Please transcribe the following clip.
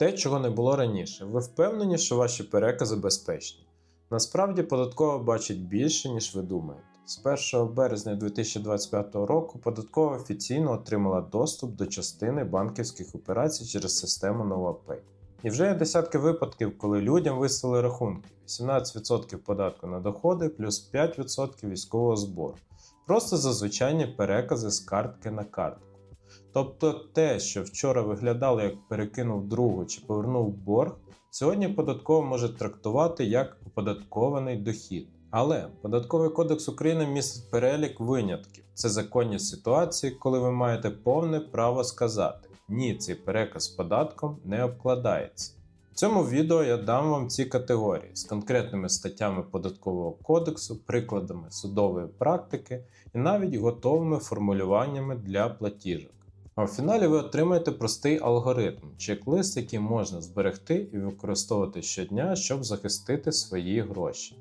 те, чого не було раніше. Ви впевнені, що ваші перекази безпечні? Насправді податкова бачить більше, ніж ви думаєте. З 1 березня 2025 року податкова офіційно отримала доступ до частини банківських операцій через систему NovaPay. І вже є десятки випадків, коли людям виставили рахунки: 18% податку на доходи плюс 5% військового збору. Просто за звичайні перекази з картки на картку. Тобто те, що вчора виглядало як перекинув другу чи повернув борг, сьогодні податково може трактувати як оподаткований дохід. Але податковий кодекс України містить перелік винятків. Це законні ситуації, коли ви маєте повне право сказати ні, цей переказ податком не обкладається. В цьому відео я дам вам ці категорії з конкретними статтями податкового кодексу, прикладами судової практики і навіть готовими формулюваннями для платіжок. А в фіналі ви отримаєте простий алгоритм, чек-лист, який можна зберегти і використовувати щодня, щоб захистити свої гроші.